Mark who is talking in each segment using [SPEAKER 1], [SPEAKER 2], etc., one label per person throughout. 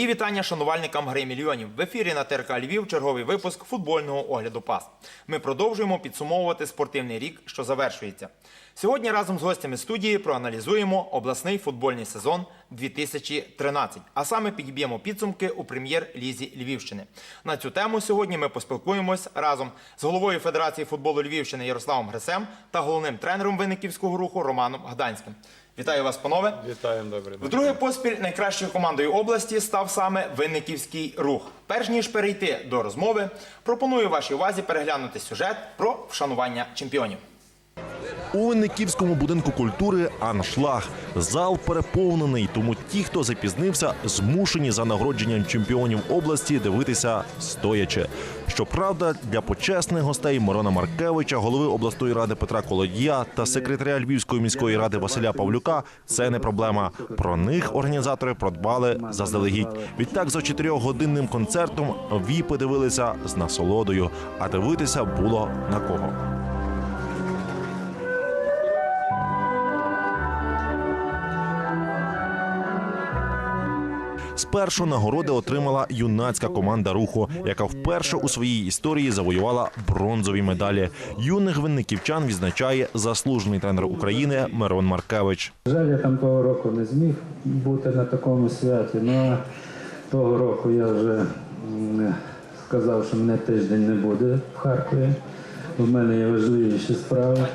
[SPEAKER 1] Мої вітання шанувальникам гри мільйонів. В ефірі на ТРК Львів черговий випуск футбольного огляду пас. Ми продовжуємо підсумовувати спортивний рік, що завершується. Сьогодні разом з гостями студії проаналізуємо обласний футбольний сезон 2013, а саме підіб'ємо підсумки у прем'єр-лізі Львівщини. На цю тему сьогодні ми поспілкуємось разом з головою Федерації футболу Львівщини Ярославом Грисем та головним тренером Винниківського руху Романом Гданським. Вітаю вас, панове!
[SPEAKER 2] Вітаємо добре.
[SPEAKER 1] Вдруге поспіль найкращою командою області став саме Винниківський рух. Перш ніж перейти до розмови, пропоную вашій увазі переглянути сюжет про вшанування чемпіонів.
[SPEAKER 3] У Винниківському будинку культури аншлаг. Зал переповнений, тому ті, хто запізнився, змушені за нагородженням чемпіонів області дивитися стоячи. Щоправда, для почесних гостей Мирона Маркевича, голови обласної ради Петра Колодія та секретаря Львівської міської ради Василя Павлюка це не проблема. Про них організатори продбали заздалегідь. Відтак за чотирьохгодинним концертом віпи дивилися з насолодою, а дивитися було на кого. Спершу нагороди отримала юнацька команда руху, яка вперше у своїй історії завоювала бронзові медалі. Юних винниківчан відзначає заслужений тренер України Мирон Маркевич.
[SPEAKER 4] Жаль, я там того року не зміг бути на такому святі. Ну а того року я вже сказав, що мене тиждень не буде в Харкові. У мене є важливіші справи.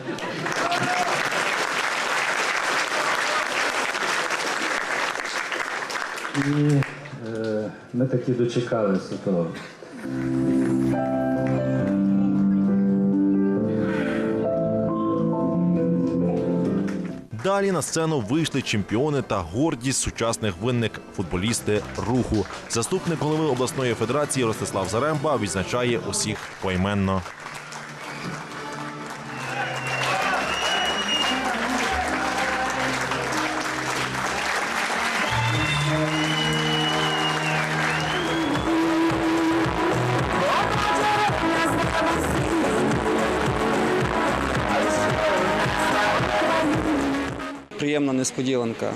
[SPEAKER 4] І е, ми таки дочекалися того.
[SPEAKER 3] Далі на сцену вийшли чемпіони та гордість сучасних винник футболісти руху. Заступник голови обласної федерації Ростислав Заремба відзначає усіх поіменно.
[SPEAKER 5] Приємна несподіванка.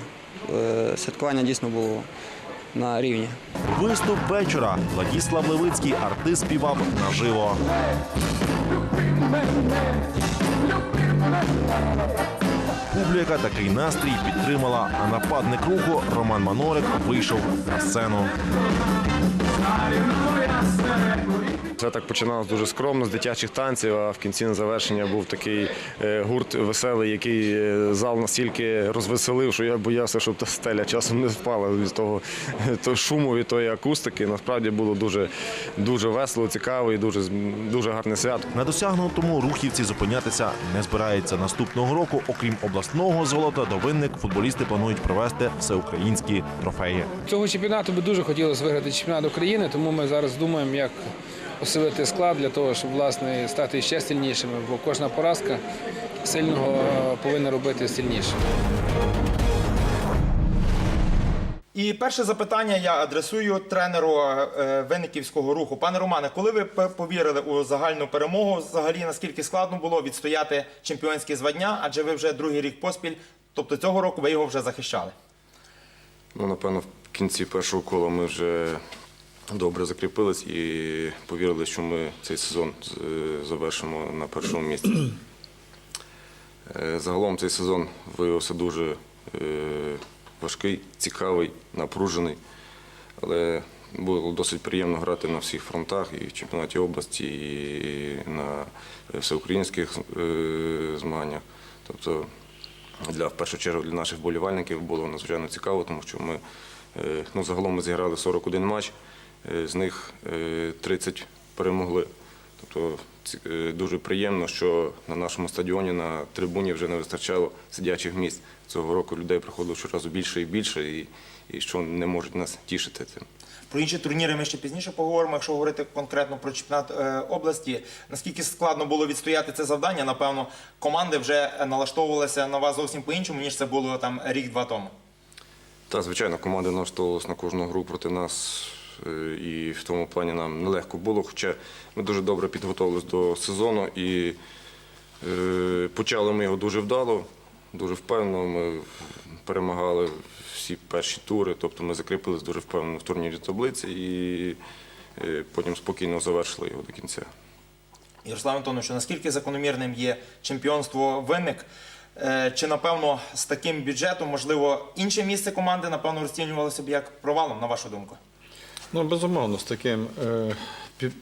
[SPEAKER 5] Е, Святкування дійсно було на рівні.
[SPEAKER 3] Виступ вечора. Владіслав Левицький артист співав наживо. Публіка такий настрій підтримала, а нападник руху Роман Манорик вийшов на сцену.
[SPEAKER 2] Все так починалося дуже скромно з дитячих танців, а в кінці на завершення був такий е, гурт веселий, який е, зал настільки розвеселив, що я боявся, щоб та стеля часом не впала від того, того шуму, від тої акустики. Насправді було дуже, дуже весело, цікаво і дуже, дуже гарне свято.
[SPEAKER 3] На досягнутому рухівці зупинятися не збираються. Наступного року, окрім обласного золота, до винник футболісти планують провести всеукраїнські трофеї.
[SPEAKER 6] Цього чемпіонату би дуже хотілося виграти чемпіонат України, тому ми зараз думаємо, як посилити склад для того, щоб власне стати ще сильнішими, бо кожна поразка сильного е, повинна робити сильнішим.
[SPEAKER 1] І перше запитання я адресую тренеру е, Винниківського руху. Пане Романе, коли ви повірили у загальну перемогу, взагалі наскільки складно було відстояти чемпіонське звання, адже ви вже другий рік поспіль, тобто цього року ви його вже захищали.
[SPEAKER 2] Ну, напевно, в кінці першого кола ми вже добре закріпились і повірили, що ми цей сезон е, завершимо на першому місці. Е, Загалом цей сезон виявився дуже е, важкий, цікавий, напружений. Але було досить приємно грати на всіх фронтах і в чемпіонаті області, і на всеукраїнських змаганнях. Тобто для в першу чергу для наших вболівальників було надзвичайно цікаво, тому що ми ну, загалом ми зіграли 41 матч, з них е, 30 перемогли. Тобто е, дуже приємно, що на нашому стадіоні на трибуні вже не вистачало сидячих місць. Цього року людей приходило щоразу більше і більше, і, і що не можуть нас тішити цим.
[SPEAKER 1] Про інші турніри ми ще пізніше поговоримо. Якщо говорити конкретно про чемпіонат е, області, наскільки складно було відстояти це завдання? Напевно, команди вже налаштовувалися на вас зовсім по-іншому, ніж це було там рік-два тому.
[SPEAKER 2] Так, звичайно, команди налаштовувалися на кожну гру проти нас, е, і в тому плані нам нелегко було. Хоча ми дуже добре підготувалися до сезону і е, почали ми його дуже вдало. дуже впевнено. Ми перемагали всі перші тури, тобто ми закріпились дуже впевнено в турнірі таблиці і е, потім спокійно завершили його до кінця.
[SPEAKER 1] Ярослав Антонович, наскільки закономірним є чемпіонство винник? Е, Чи напевно з таким бюджетом, можливо, інше місце команди напевно розцінювалося б як провалом, на вашу думку?
[SPEAKER 7] Ну, безумовно, з таким е,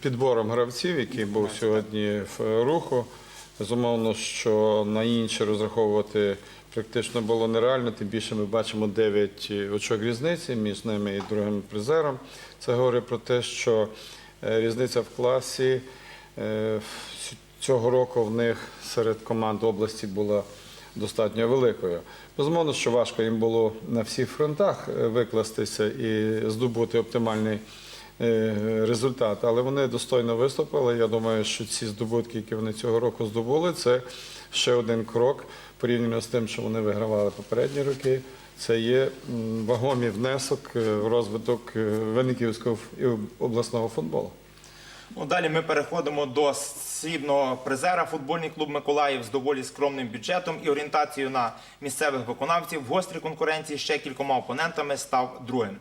[SPEAKER 7] підбором гравців, який був сьогодні в руху, безумовно, що на інші розраховувати практично було нереально. Тим більше ми бачимо 9 очок різниці між ними і другим призером. Це говорить про те, що е, різниця в класі е, цього року в них серед команд області була достатньо великою. Безумовно, що важко їм було на всіх фронтах е, викластися і здобути оптимальний е, результат, але вони достойно виступили. Я думаю, що ці здобутки, які вони цього року здобули, це ще один крок порівняно з тим, що вони вигравали попередні роки. Це є вагомий внесок е, в розвиток Винниківського обласного футболу.
[SPEAKER 1] Ну, далі ми переходимо до срібного призера. Футбольний клуб Миколаїв з доволі скромним бюджетом і орієнтацією на місцевих виконавців в гострій конкуренції ще кількома опонентами став другим.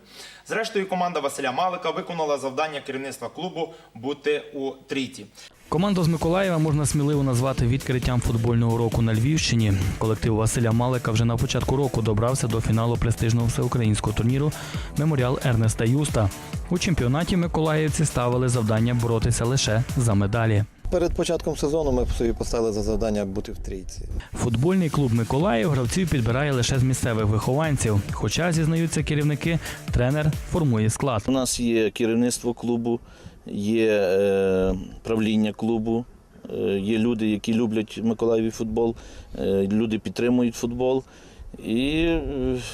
[SPEAKER 1] Зрештою, команда Василя Малика виконала завдання керівництва клубу бути у трійці.
[SPEAKER 8] Команду з Миколаєва можна сміливо назвати відкриттям футбольного року на Львівщині. Колектив Василя Малика вже на початку року добрався до фіналу престижного всеукраїнського турніру Меморіал Ернеста Юста. У чемпіонаті миколаївці ставили завдання боротися лише за медалі.
[SPEAKER 9] Перед початком сезону ми собі поставили за завдання бути в трійці.
[SPEAKER 8] Футбольний клуб Миколаїв гравців підбирає лише з місцевих вихованців. Хоча зізнаються керівники, тренер формує склад.
[SPEAKER 10] У нас є керівництво клубу, є е, правління клубу, е, є люди, які люблять Миколаєві футбол, е, люди підтримують футбол. І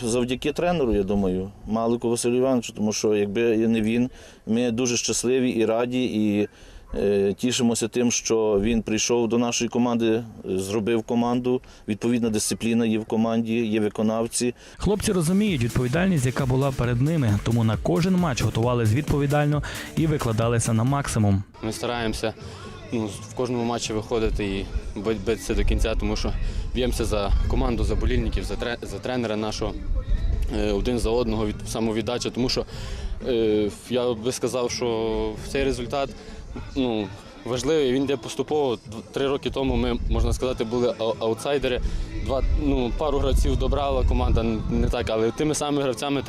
[SPEAKER 10] завдяки тренеру, я думаю, Малику Василю Івановичу, тому що якби не він, ми дуже щасливі і раді, і тішимося тим, що він прийшов до нашої команди, е, зробив команду. Відповідна дисципліна є в команді, є виконавці.
[SPEAKER 8] Хлопці розуміють відповідальність, яка була перед ними, тому на кожен матч готувались відповідально і викладалися на максимум.
[SPEAKER 11] Ми стараємося ну, в кожному матчі виходити і бити- битися до кінця, тому що б'ємося за команду, за болільників, за, тре- за тренера нашого е, один за одного від самовіддача. Тому що е, я би сказав, що цей результат ну, важливий. Він йде поступово. Три роки тому ми, можна сказати, були аутсайдери. Два, ну, пару гравців добрала команда не так, але тими самими гравцями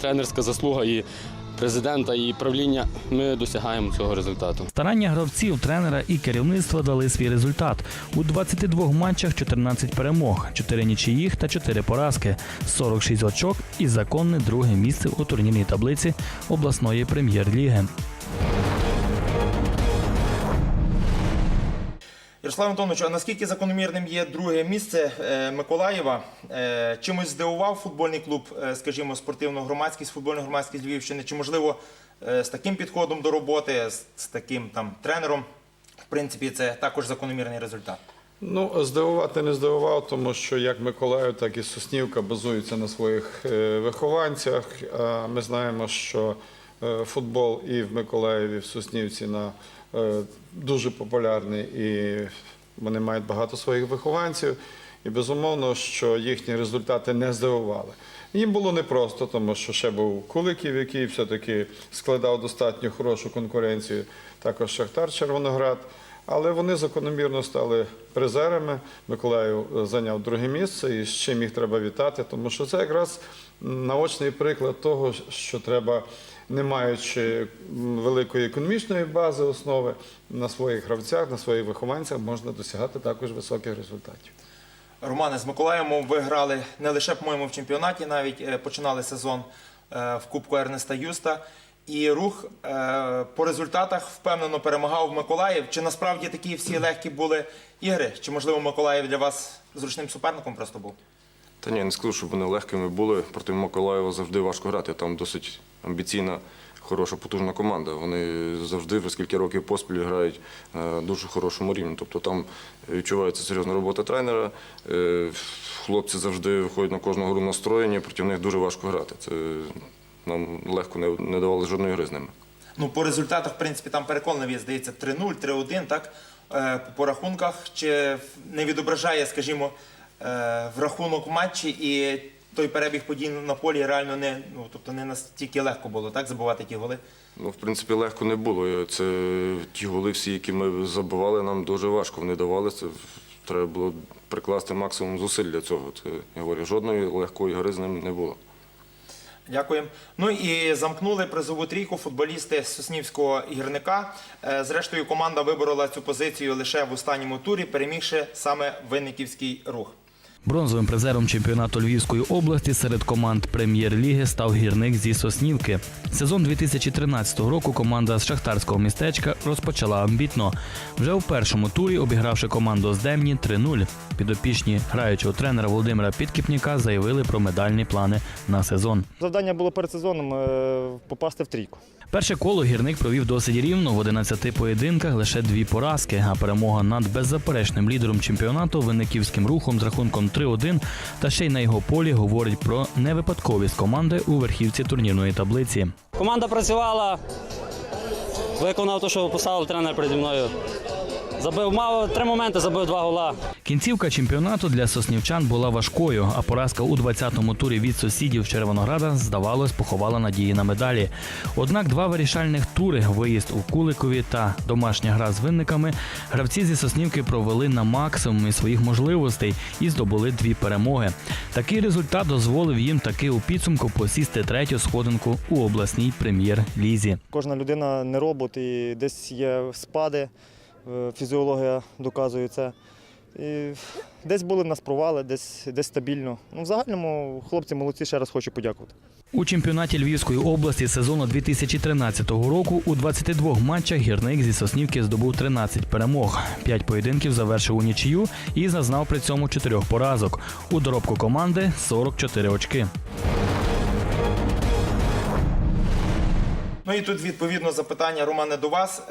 [SPEAKER 11] тренерська заслуга і президента, і правління ми досягаємо цього результату.
[SPEAKER 8] Старання гравців, тренера і керівництва дали свій результат. У 22 матчах 14 перемог, 4 нічиїх та 4 поразки, 46 очок і законне друге місце у турнірній таблиці обласної прем'єр-ліги.
[SPEAKER 1] Ярослав Антонович, а наскільки закономірним є друге місце е, Миколаєва? Е, Чимось здивував футбольний клуб, е, скажімо, спортивну громадськість, футбольну громадськість Львівщини? Чи можливо з таким підходом до роботи, з, таким там тренером, в принципі, це також закономірний результат?
[SPEAKER 7] Ну, здивувати не здивував, тому що як Миколаїв, так і Соснівка базуються на своїх вихованцях. Ми знаємо, що футбол і в Миколаєві, і в Соснівці на дуже популярний, і вони мають багато своїх вихованців. І безумовно, що їхні результати не здивували. Їм було непросто, тому що ще був Куликів, який все-таки складав достатньо хорошу конкуренцію, також Шахтар Червоноград. Але вони закономірно стали призерами. Миколаїв е, зайняв друге місце, і з чим їх треба вітати, тому що це якраз наочний приклад того, що треба, не маючи великої економічної бази основи, на своїх гравцях, на своїх вихованцях можна досягати також високих результатів.
[SPEAKER 1] Романе, з Миколаєвом ви грали не лише, по-моєму, в чемпіонаті, навіть е, починали сезон е, в Кубку Ернеста Юста. І рух е, по результатах впевнено перемагав Миколаїв. Чи насправді такі всі легкі були ігри? Чи можливо Миколаїв для вас зручним суперником просто був?
[SPEAKER 2] Та ні, не скажу, щоб вони легкими були. Проти Миколаєва завжди важко грати. Там досить амбіційна, хороша, потужна команда. Вони завжди вже скільки років поспіль грають на дуже хорошому рівні. Тобто там відчувається серйозна робота тренера. Е, Хлопці завжди виходять на кожну гру настроєні, проти них дуже важко грати. Це нам легко не, не давали жодної гри з ними.
[SPEAKER 1] Ну, по результатах, в принципі, там переконливі, здається, 3-0, 3-1, так? Е, по рахунках, чи не відображає, скажімо, в рахунок матчі і той перебіг подій на полі реально не, ну, тобто не настільки легко було так забувати ті голи.
[SPEAKER 2] Ну, в принципі, легко не було. Це ті голи всі, які ми забивали, нам дуже важко вони давалися. Треба було прикласти максимум зусиль для цього. Це, я говорю, жодної легкої гри з ним не було.
[SPEAKER 1] Дякую. Ну і замкнули призову трійку футболісти Соснівського гірника. Е, Зрештою, команда виборола цю позицію лише в останньому турі, перемігши саме Винниківський рух.
[SPEAKER 8] Бронзовим призером чемпіонату Львівської області серед команд прем'єр-ліги став гірник зі Соснівки. Сезон 2013 року команда з шахтарського містечка розпочала амбітно. Вже у першому турі, обігравши команду з Демні 3-0. Підопічні граючого тренера Володимира Підкіпніка заявили про медальні плани на сезон.
[SPEAKER 12] Завдання було перед сезоном е, попасти в трійку.
[SPEAKER 8] Перше коло гірник провів досить рівно в 11 поєдинках лише дві поразки, а перемога над беззаперечним лідером чемпіонату винниківським рухом з рахунком 3-1 та ще й на його полі говорить про невипадковість команди у верхівці турнірної таблиці.
[SPEAKER 13] Команда працювала, виконав те, що поставив тренер переді мною. Забив мав три моменти, забив два гола.
[SPEAKER 8] Кінцівка чемпіонату для соснівчан була важкою, а поразка у 20-му турі від сусідів Червонограда, здавалось, поховала надії на медалі. Однак два вирішальних тури виїзд у Куликові та домашня гра з винниками гравці зі Соснівки провели на максимумі своїх можливостей і здобули дві перемоги. Такий результат дозволив їм таки у підсумку посісти третю сходинку у обласній прем'єр-лізі.
[SPEAKER 12] Кожна людина не робот і десь є спади, фізіологія доказує це. І десь були в нас провали, десь, десь стабільно. Ну, в загальному хлопці молодці, ще раз хочу подякувати.
[SPEAKER 8] У чемпіонаті Львівської області сезону 2013 року у 22 матчах гірник зі Соснівки здобув 13 перемог. П'ять поєдинків завершив у нічию і зазнав при цьому чотирьох поразок. У доробку команди 44 очки.
[SPEAKER 1] Ну і тут відповідно запитання Романе до вас.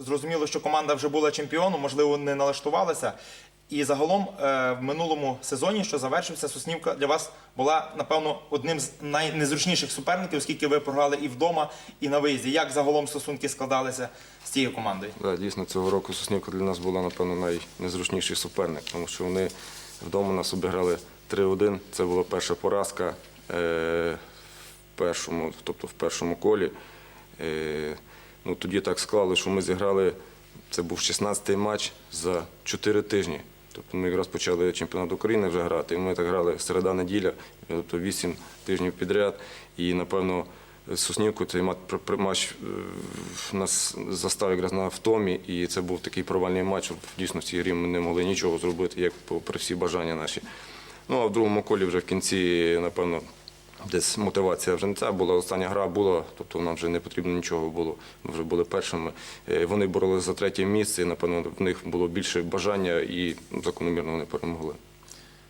[SPEAKER 1] Зрозуміло, що команда вже була чемпіоном, можливо, не налаштувалася. І загалом е, в минулому сезоні, що завершився, Соснівка для вас була, напевно, одним з найнезручніших суперників, оскільки ви програли і вдома, і на виїзді. Як загалом стосунки складалися з цією командою?
[SPEAKER 2] Да, дійсно, цього року Соснівка для нас була, напевно, найнезручніший суперник, тому що вони вдома нас обіграли 3-1. Це була перша поразка е, в першому, тобто в першому колі. Е, ну, тоді так склали, що ми зіграли, це був 16-й матч за 4 тижні. Тобто ми якраз почали чемпіонат України вже грати, і ми так грали середа-неділя, тобто 8 тижнів підряд. І, напевно, з Соснівку цей матч е, нас застав якраз на втомі, і це був такий провальний матч. Дійсно, в цій грі ми не могли нічого зробити, як попри всі бажання наші. Ну а в другому колі вже в кінці, напевно, десь мотивація вже не ця була. Остання гра була, тобто нам вже не потрібно нічого було. Ми вже були першими. Е, Вони боролися за третє місце, і напевно в них було більше бажання і закономірно вони перемогли.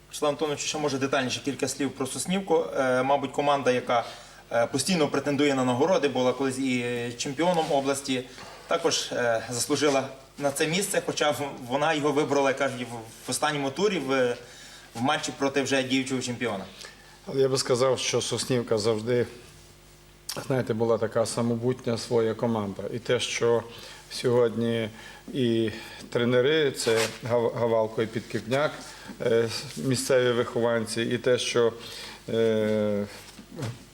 [SPEAKER 1] Вячеслав Антонович, ще може детальніше кілька слів про Соснівку. Е, Мабуть, команда, яка е, постійно претендує на нагороди, була колись і чемпіоном області, також заслужила на це місце, хоча вона його вибрала, кажуть, в- останньому турі в матчі проти вже діючого чемпіона.
[SPEAKER 7] Я би сказав, що Соснівка завжди, знаєте, була така самобутня своя команда. І те, що сьогодні і тренери, це Гавалко і Підкіпняк, е, місцеві вихованці, і те, що е,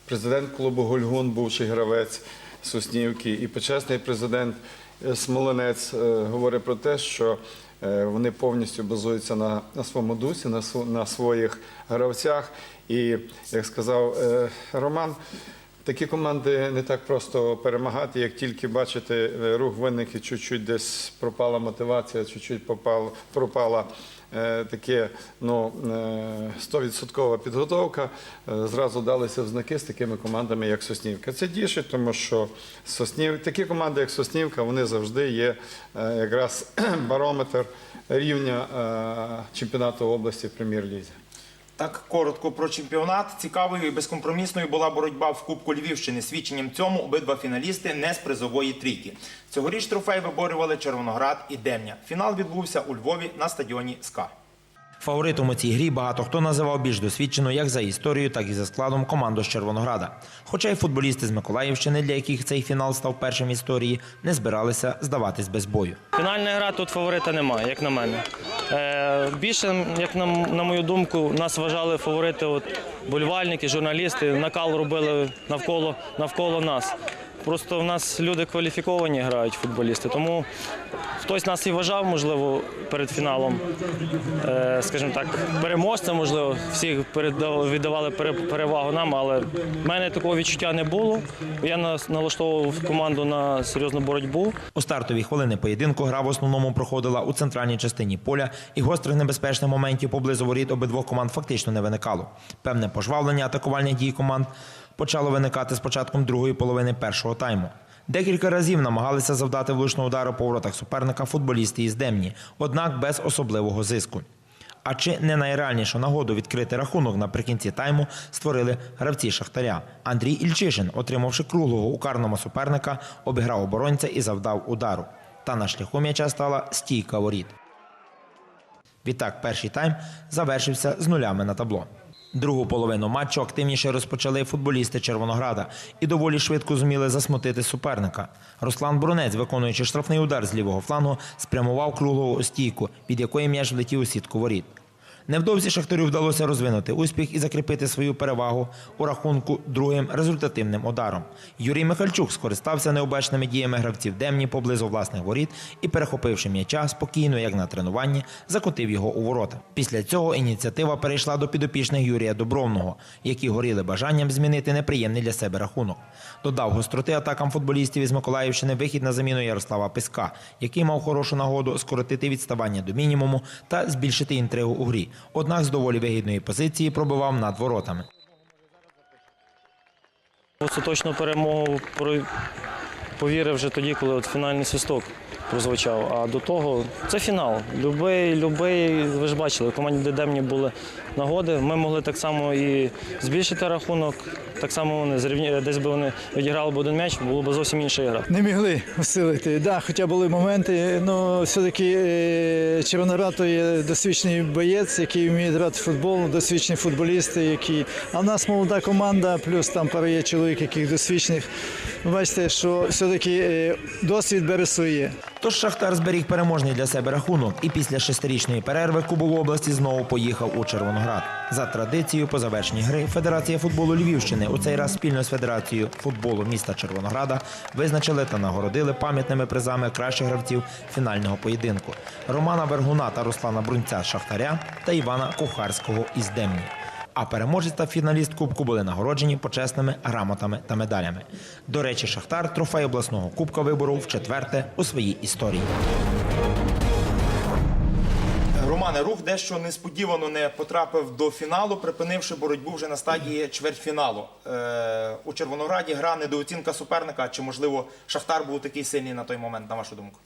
[SPEAKER 7] президент клубу Гольгун, бувший гравець Соснівки, і почесний президент е, Смоленець говорить про те, що вони повністю базуються на, на своєму дусі, на, на своїх гравцях. І, як сказав е, Роман, такі команди не так просто перемагати, як тільки бачите рух винники, чуть-чуть десь пропала мотивація, чуть-чуть пропала е, таке ну, е, 100% підготовка, е, зразу далися в знаки з такими командами, як Соснівка. Це тішить, тому що Соснів, такі команди, як Соснівка, вони завжди є якраз барометр рівня чемпіонату області в прем'єр-лізі.
[SPEAKER 1] Так коротко про чемпіонат. Цікавою і безкомпромісною була боротьба в Кубку Львівщини. Свідченням цьому обидва фіналісти не з призової трійки. Цьогоріч трофей виборювали Червоноград і Демня. Фінал відбувся у Львові на стадіоні СКА.
[SPEAKER 14] Фаворитом у цій грі багато хто називав більш досвідчену як за історією, так і за складом команду з Червонограда. Хоча й футболісти з Миколаївщини, для яких цей фінал став першим в історії, не збиралися здаватись без бою.
[SPEAKER 15] Фінальна гра тут фаворита немає, як на мене. Е, більше, як на, на мою думку, нас вважали фаворити от, болівальники, журналісти, накал робили навколо, навколо нас. Просто в нас люди кваліфіковані грають футболісти, тому хтось нас і вважав, можливо, перед фіналом, е, скажімо так, переможцем, можливо, всі віддавали пере- перевагу нам, але в мене такого відчуття не було. Я налаштовував команду на серйозну боротьбу.
[SPEAKER 14] У стартові хвилини поєдинку гра в основному проходила у центральній частині поля, і гострих небезпечних моментів поблизу воріт обидвох команд фактично не виникало. Певне пожвавлення атакувальних дій команд почало виникати з початком другої половини першого тайму. Декілька разів намагалися завдати влучного удару по воротах суперника футболісти із Демні, однак без особливого зиску. А чи не найреальнішу нагоду відкрити рахунок наприкінці тайму створили гравці Шахтаря? Андрій Ільчишин, отримавши круглого у карному суперника, обіграв оборонця і завдав удару. Та на шляху м'яча стала стійка воріт. Відтак, перший тайм завершився з нулями на табло. Другу половину матчу активніше розпочали футболісти Червонограда і доволі швидко зуміли засмутити суперника. Руслан Брунець, виконуючи штрафний удар з лівого флангу, спрямував круглого стійку, від якої м'яч влетів у сітку воріт. Невдовзі Шахтарю вдалося розвинути успіх і закріпити свою перевагу у рахунку другим результативним ударом. Юрій Михальчук скористався необачними діями гравців Демні поблизу власних воріт і, перехопивши м'яча, спокійно, як на тренуванні, закотив його у ворота. Після цього ініціатива перейшла до підопічних Юрія Добровного, які горіли бажанням змінити неприємний для себе рахунок. Додав гостроти атакам футболістів із Миколаївщини вихід на заміну Ярослава Писка, який мав хорошу нагоду скоротити відставання до мінімуму та збільшити інтригу у грі. Однак з доволі вигідної позиції пробивав над воротами.
[SPEAKER 15] Остаточну перемогу повірив вже тоді, коли от фінальний свисток прозвучав. А до того це фінал. Любий, любий, ви ж бачили, в команді Демні були нагоди. Ми могли так само і збільшити рахунок. Так само вони зрівні... десь би вони відіграли б один м'яч, було б зовсім інша гра.
[SPEAKER 16] Не могли усилити. Да, хоча були моменти, але все-таки е, Червоноград є досвідчений боєць, який вміє грати футбол, досвідчені футболісти, які. А в нас молода команда, плюс там пара є чоловік, яких досвідчених. Бачите, що все-таки е, досвід бере своє.
[SPEAKER 14] Тож Шахтар зберіг переможний для себе рахунок і після шестирічної перерви Кубок області знову поїхав у Червоноград. За традицією по завершенні гри Федерація футболу Львівщини у цей раз спільно з Федерацією футболу міста Червонограда визначили та нагородили пам'ятними призами кращих гравців фінального поєдинку Романа Вергуна та Руслана Брунця Шахтаря та Івана Кухарського із Демні. А переможець та фіналіст Кубку були нагороджені почесними грамотами та медалями. До речі, Шахтар трофей обласного кубка виборов вчетверте у своїй історії. Романе, рух дещо несподівано не потрапив до фіналу, припинивши боротьбу вже на стадії чвертьфіналу. Е, у Червонограді гра недооцінка суперника. Чи можливо Шахтар був такий сильний на той момент, на вашу думку?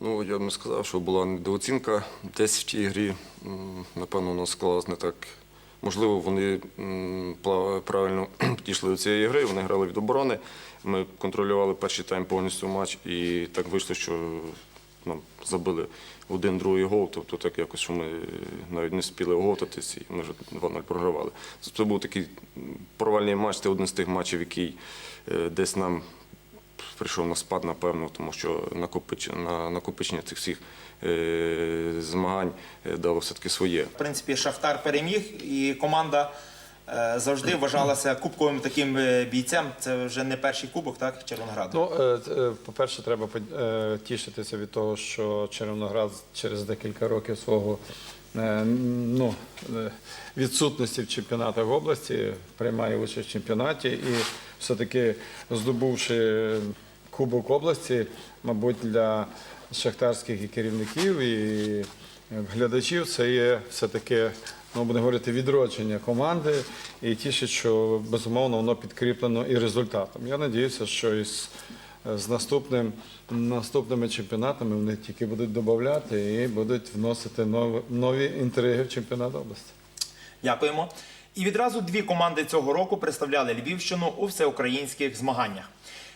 [SPEAKER 2] Ну, я б не сказав, що була недооцінка. Десь в тій грі, напевно, у нас склалось не так. Можливо, вони правильно підійшли до цієї гри, вони грали від оборони. Ми контролювали перший тайм повністю матч, і так вийшло, що нам забили один другий гол. Тобто так якось, що ми навіть не спіли оговтатись, і ми вже 2-0 програвали. Це був такий провальний матч, це один з тих матчів, який е, десь нам прийшов на спад, напевно, тому що накопич- на- накопичення цих всіх е, змагань е, дало все-таки своє.
[SPEAKER 14] В принципі, Шахтар переміг, і команда е, завжди вважалася кубковим таким бійцем. Це вже не перший кубок, так, Червонограду?
[SPEAKER 7] Ну, по-перше, треба тішитися від того, що Червоноград через декілька років свого ну, е, відсутності в чемпіонатах області приймає участь в чемпіонаті і все-таки здобувши Кубок області, мабуть, для шахтарських і керівників, і глядачів це є все-таки, ну, будемо говорити, відродження команди і тішить, що безумовно воно підкріплено і результатом. Я сподіваюся, що із з наступним, наступними чемпіонатами вони тільки будуть додати і будуть вносити нові, нові інтриги в чемпіонат області.
[SPEAKER 14] Дякуємо. І відразу дві команди цього року представляли Львівщину у всеукраїнських змаганнях.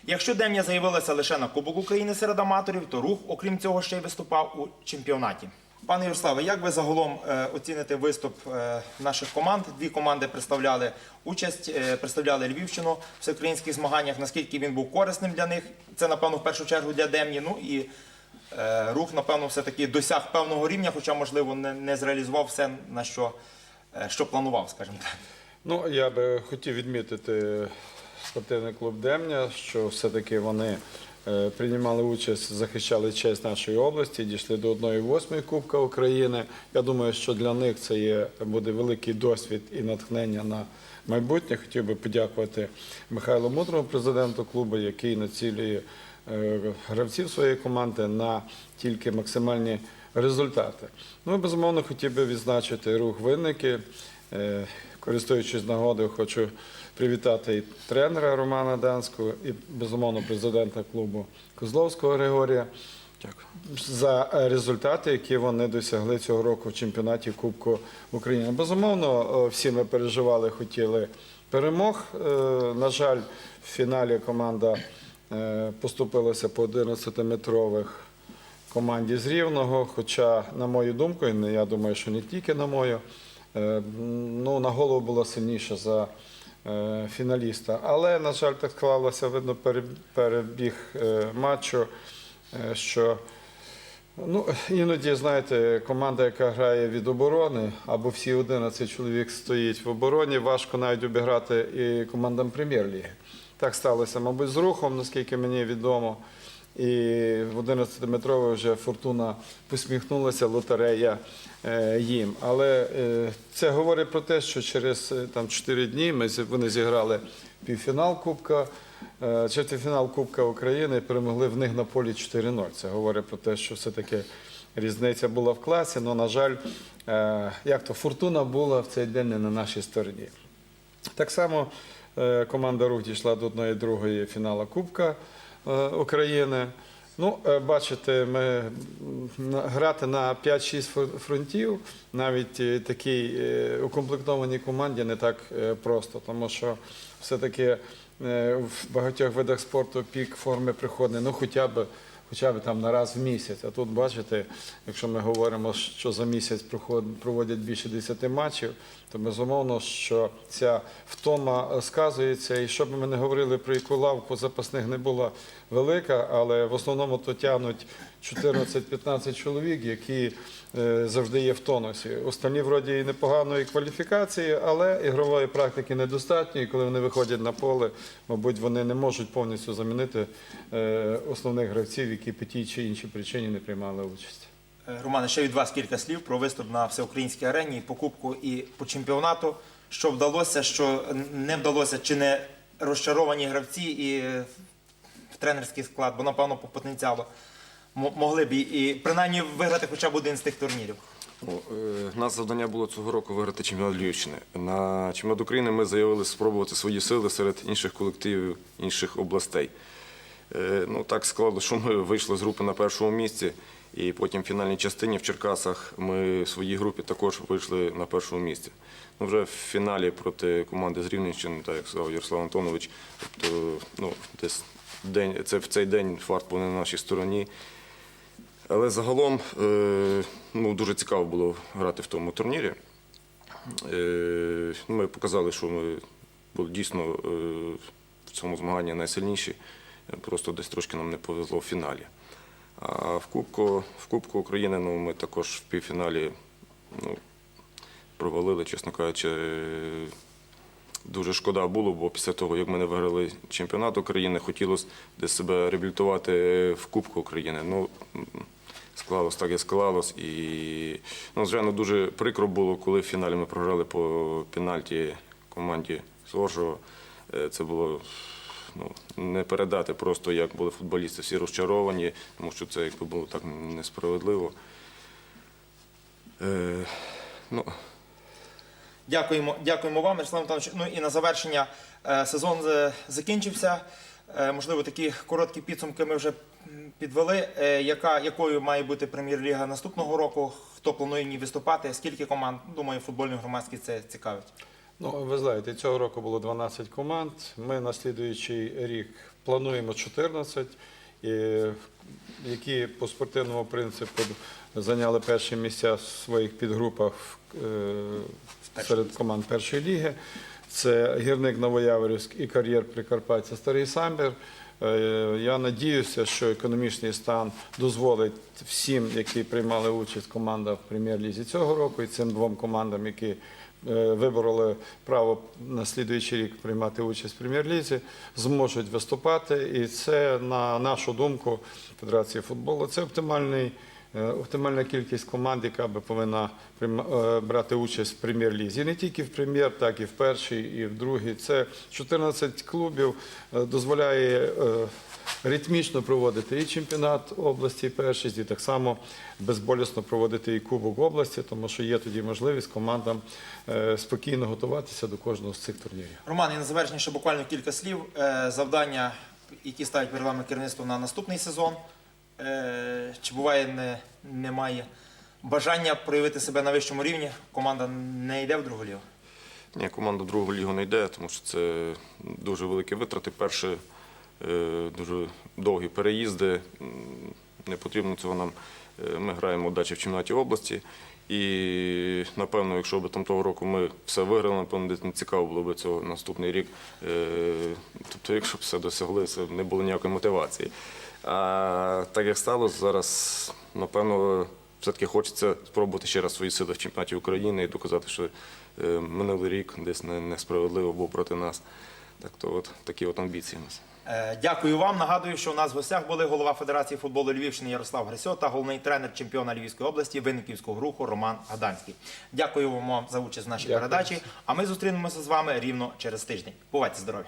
[SPEAKER 14] Якщо Дем'я заявилася лише на Кубок України серед аматорів, то рух, окрім цього, ще й виступав у чемпіонаті.
[SPEAKER 1] Пане Ярославе, як ви загалом е, оціните виступ е, наших команд? Дві команди представляли участь, е, представляли Львівщину в всеукраїнських змаганнях. Наскільки він був корисним для них? Це, напевно, в першу чергу для Демні. Ну і рух, напевно, все-таки досяг певного рівня, хоча, можливо, не, не зреалізував все, на що, що планував, скажімо так.
[SPEAKER 7] Ну, я би хотів відмітити спортивний клуб Демня, що все-таки вони приймали участь, захищали честь нашої області, дійшли до 1-8 Кубка України. Я думаю, що для них це є, буде великий досвід і натхнення на майбутнє. Хотів би подякувати Михайлу Мудрому, президенту клубу, який націлює е, гравців своєї команди на тільки максимальні результати. Ну, безумовно, хотів би відзначити рух винники. Е, Користуючись нагодою, хочу привітати і тренера Романа Данського, і безумовно президента клубу Козловського Григорія за результати, які вони досягли цього року в чемпіонаті Кубку України. Безумовно, е, всі ми переживали, хотіли перемог. Е, На жаль, в фіналі команда е, поступилася по 11-метрових команді з Рівного. Хоча, на мою думку, і я думаю, що не тільки на мою, ну, на голову була сильніша за фіналіста. Але, на жаль, так склалося, видно, перебіг е, матчу, е, що Ну, іноді, знаєте, команда, яка грає від оборони, або всі 11 чоловік стоїть в обороні, важко навіть обіграти і командам прем'єр-ліги. Так сталося, мабуть, з рухом, наскільки мені відомо. І в 11-метровій вже фортуна посміхнулася, лотерея е, їм. Але е, це говорить про те, що через е, там, 4 дні ми, вони зіграли півфінал Кубка, четвертьфінал Кубка України, і перемогли в них на полі 4-0. Це говорить про те, що все-таки різниця була в класі. але, на жаль, як то фортуна була в цей день не на нашій стороні. Так само команда Рух дійшла до одної другої фіналу Кубка е, України. Ну, е, бачите, ми грати на 5-6 фронтів, навіть е, такій е, укомплектованій команді не так е, просто, тому що все-таки е, в багатьох видах спорту пік форми приходить, ну хоча б хоча б там на раз в місяць. А тут бачите, якщо ми говоримо, що за місяць проводять більше 10 матчів, то безумовно, що ця втома сказується. І що б ми не говорили про яку лавку запасних не була велика, але в основному то тягнуть 14-15 чоловік, які е, завжди є в тонусі. Останні вроді і непоганої кваліфікації, але ігрової практики недостатньо. І коли вони виходять на поле, мабуть, вони не можуть повністю замінити е, основних гравців, які по тій чи іншій причині не приймали участь.
[SPEAKER 1] Е, Романе, ще від вас кілька слів про виступ на всеукраїнській арені, по кубку і по чемпіонату. Що вдалося, що не вдалося, чи не розчаровані гравці і в тренерський склад, бо напевно по потенціалу могли б і, і принаймні виграти хоча б один з тих турнірів.
[SPEAKER 2] Ну, е, У нас завдання було цього року виграти чемпіонат Львівщини. На чемпіонат України ми заявили спробувати свої сили серед інших колективів інших областей. Е, Ну, так склало, що ми вийшли з групи на першому місці, і потім в фінальній частині в Черкасах ми в своїй групі також вийшли на першому місці. Ну, вже в фіналі проти команди з Рівненщини, так як сказав Ярослав Антонович, тобто, ну, десь день, це в цей день фарт був не на нашій стороні. Але загалом е, ну, дуже цікаво було грати в тому турнірі. Е, Ми показали, що ми були дійсно е, в цьому змаганні найсильніші. Просто десь трошки нам не повезло в фіналі. А в Кубку, в Кубку України ну, ми також в півфіналі ну, провалили, чесно кажучи. Е, Дуже шкода було, бо після того, як ми не виграли чемпіонат України, хотілося десь себе реабілітувати в Кубку України. Ну, склалось так, як склалось. І, ну, звичайно, дуже прикро було, коли в фіналі ми програли по пенальті команді Соржого. Е, Це було ну, не передати просто, як були футболісти всі розчаровані, тому що це якби було так несправедливо. Е, ну,
[SPEAKER 1] Дякуємо, дякуємо вам, Ярослав Антонович. Ну і на завершення е, сезон е, закінчився. Е, Можливо, такі короткі підсумки ми вже підвели. Яка, якою має бути прем'єр-ліга наступного року? Хто планує в ній виступати? Скільки команд? Думаю, футбольний громадський це цікавить.
[SPEAKER 7] Ну, ви знаєте, цього року було 12 команд. Ми на слідуючий рік плануємо 14, які по спортивному принципу зайняли перші місця в своїх підгрупах серед команд першої ліги. Це гірник Новояворівськ і кар'єр Прикарпаття Старий Самбір. Е, Я надіюся, що економічний стан дозволить всім, які приймали участь команда в прем'єр-лізі цього року, і цим двом командам, які е, вибороли право на слідуючий рік приймати участь в прем'єр-лізі, зможуть виступати. І це, на нашу думку, Федерації футболу, це оптимальний. Е, Оптимальна кількість команд, яка би повинна е, брати участь в прем'єр-лізі. Не тільки в прем'єр, так і в першій, і в другій. Це 14 клубів е, дозволяє ритмічно проводити і чемпіонат області, першість, і так само безболісно проводити і Кубок області, тому що є тоді можливість командам спокійно готуватися до кожного з цих турнірів.
[SPEAKER 1] Роман, і на завершення ще буквально кілька слів. Завдання, які ставить перед вами керівництво на наступний сезон. Е, Чи буває не, немає бажання проявити себе на вищому рівні? Команда не йде в другу лігу?
[SPEAKER 2] Ні, команда в другу лігу не йде, тому що це дуже великі витрати. Перше, дуже довгі переїзди. Не потрібно цього нам. Е, Ми граємо далі в чемпіонаті області. І напевно, якщо б там того року ми все виграли, напевно, десь не цікаво було б цього наступний рік. Е, Тобто, якщо б все досягли, це не було ніякої мотивації. А так як сталося, зараз, напевно, все-таки хочеться спробувати ще раз свої сили в чемпіонаті України і доказати, що е, минулий рік десь не- несправедливо був проти нас. Так то от такі от амбіції у нас.
[SPEAKER 1] Е, Дякую вам. Нагадую, що у нас в гостях були голова Федерації футболу Львівщини Ярослав Грисьо та головний тренер чемпіона Львівської області Винниківського руху Роман Гаданський. Дякую вам за участь в нашій
[SPEAKER 7] Дякую.
[SPEAKER 1] передачі. А ми зустрінемося з вами рівно через тиждень. Бувайте здорові!